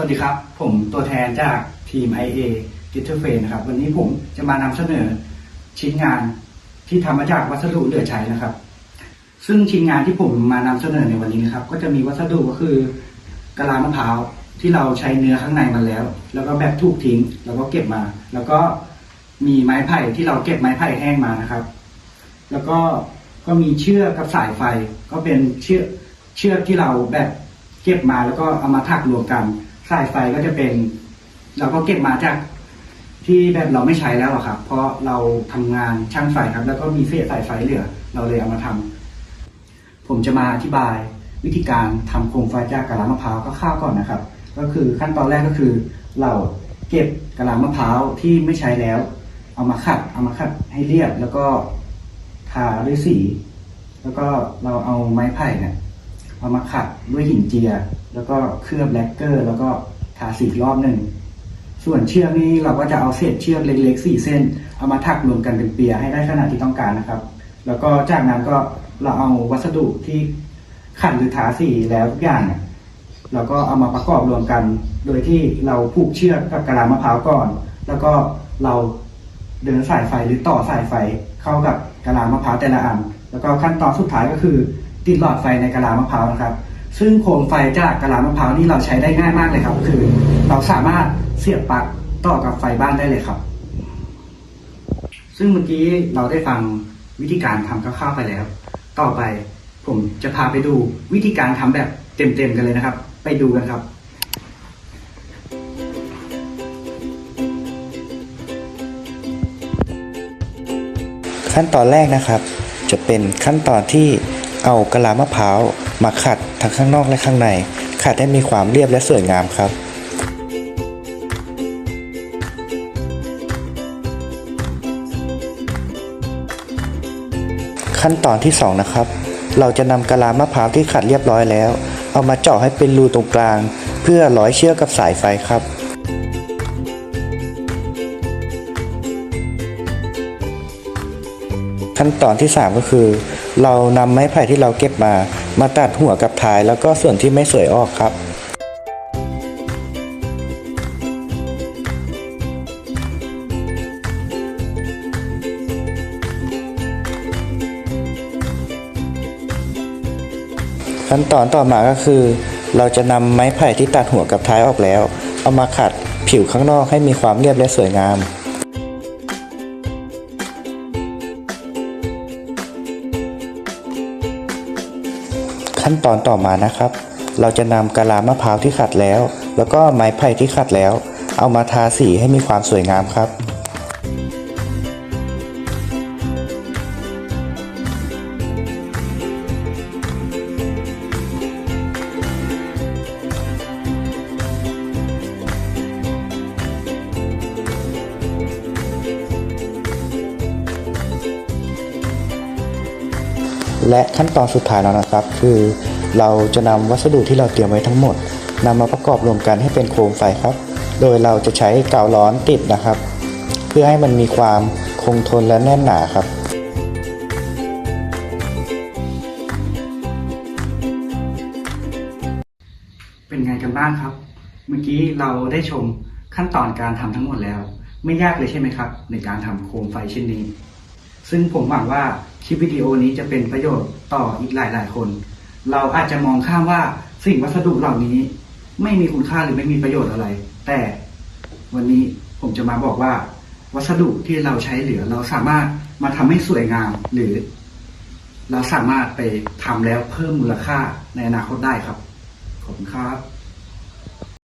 วัสดีครับ ผมตัวแทนจากทีม IA g i t t e r f r a m e นะครับ วันนี้ผมจะมานำเสนอชิ้นงานที่ทำมาจากวัสดุเหลือใช้นะครับ ซึ่งชิ้นงานที่ผมมานำเสนอในวันนี้นะครับ ก็จะมีวัสดุก็คือกะลามะพร้าวที่เราใช้เนื้อข้างในมาแล้ว แล้วก็แบบถูกทิ้งแล้วก็เก็บมา แล้วก็มีไม้ไผ่ที่เราเก็บไม้ไผ่แห้งมานะครับ แล้วก็ก็มีเชือกกับสายไฟ ก็เป็นเชือกเชือกที่เราแบบเก็บมาแล้วก็เอามาถักรวมกัน สายไฟก็จะเป็น เราก็เก็บมาจากที่แบบเราไม่ใช้แล้วอะครับ เพราะเราทำงานช่างไฟครับ แล้วก็มีเศษสายไฟเหลือ เราเลยเอามาทำผมจะมาอธิบายวิธีการทำโคมไฟจากกะลามะพร้าวก็ข้าวก่อนนะครับ ก็คือขั้นตอนแรกก็คือ เราเก็บกะลามะพร้าวที่ไม่ใช้แล้ว เอามาขัด เอามาขัดให้เรียบแล้วก็ทาด้วยสี แล้วก็เราเอาไม้ไผ่เนี่ย เอามาขัดด้วยหินเจีย แล้วก็เคลือบแลกเกอร์ แล้วก็ทาสีรอบหนึ่ง ส่วนเชือกนี่เราก็จะเอาเศษเชือกเล็กๆสี่เส้น เอามาถักรวมกันเป็นเปียให้ได้ขนาดที่ต้องการนะครับ แล้วก็จากนั้นก็เราเอาวัสดุที่ขัดหรือทาสีแล้วทุกอย่างเนี่ยเราก็เอามาประกอบรวมกัน โดยที่เราผูกเชือกกับกระลามะพร้าวก่อน แล้วก็เราเดินสายไฟหรือต่อสายไฟเข้ากับกระลามะพร้าวแต่ละอัน แล้วก็ขั้นตอนสุดท้ายก็คือ ติดหลอดไฟในกะลามะพร้าวนะครับ ซึ่งโคมไฟจากกะลามะพร้าวนี่เราใช้ได้ง่ายมากเลยครับ คือเราสามารถเสียบปลั๊กต่อกับไฟบ้านได้เลยครับ ซึ่งเมื่อกี้เราได้ฟังวิธีการทำคร่าวๆไปแล้ว ต่อไปผมจะพาไปดูวิธีการทำแบบเต็มๆกันเลยนะครับ ไปดูกันครับขั้นตอนแรกนะครับ จะเป็นขั้นตอนที่ เอากะลามะพร้าวมาขัดทั้งข้างนอกและข้างใน ขัดให้มีความเรียบและสวยงามครับขั้นตอนที่สองนะครับ เราจะนำกะลามะพร้าวที่ขัดเรียบร้อยแล้ว เอามาเจาะให้เป็นรูตรงกลาง เพื่อร้อยเชือกกับสายไฟครับ ขั้นตอนที่ 3 ก็คือ เรานำไม้ไผ่ที่เราเก็บมา มาตัดหัวกับท้ายแล้วก็ส่วนที่ไม่สวยออกครับขั้นตอนต่อมาก็คือ เราจะนำไม้ไผ่ที่ตัดหัวกับท้ายออกแล้ว เอามาขัดผิวข้างนอกให้มีความเรียบและสวยงาม ขั้นตอนต่อมานะครับ เราจะนำกะลามะพร้าวที่ขัดแล้ว แล้วก็ไม้ไผ่ที่ขัดแล้ว เอามาทาสีให้มีความสวยงามครับ และขั้นตอนสุดท้ายแล้วนะครับ คือเราจะนำวัสดุที่เราเตรียมไว้ทั้งหมดนำมาประกอบรวมกันให้เป็นโคมไฟครับ โดยเราจะใช้กาวร้อนติดนะครับ เพื่อให้มันมีความคงทนและแน่นหนาครับเป็นไงกันบ้างครับ เมื่อกี้เราได้ชมขั้นตอนการทำทั้งหมดแล้ว ไม่ยากเลยใช่ไหมครับ ในการทำโคมไฟชิ้นนี้ ซึ่งผมหวังว่า ลิปวิดีโอนี้จะเป็นประโยชน์ต่ออีกหลาย ๆ คน เราอาจจะมองข้ามว่าสิ่งวัสดุเหล่านี้ ไม่มีคุณค่าหรือไม่มีประโยชน์อะไร แต่วันนี้ผมจะมาบอกว่า วัสดุที่เราใช้เหลือเราสามารถมาทำให้สวยงาม หรือ เราสามารถไปทำแล้วเพิ่มมูลค่าในอนาคตได้ครับขอบคุณครับ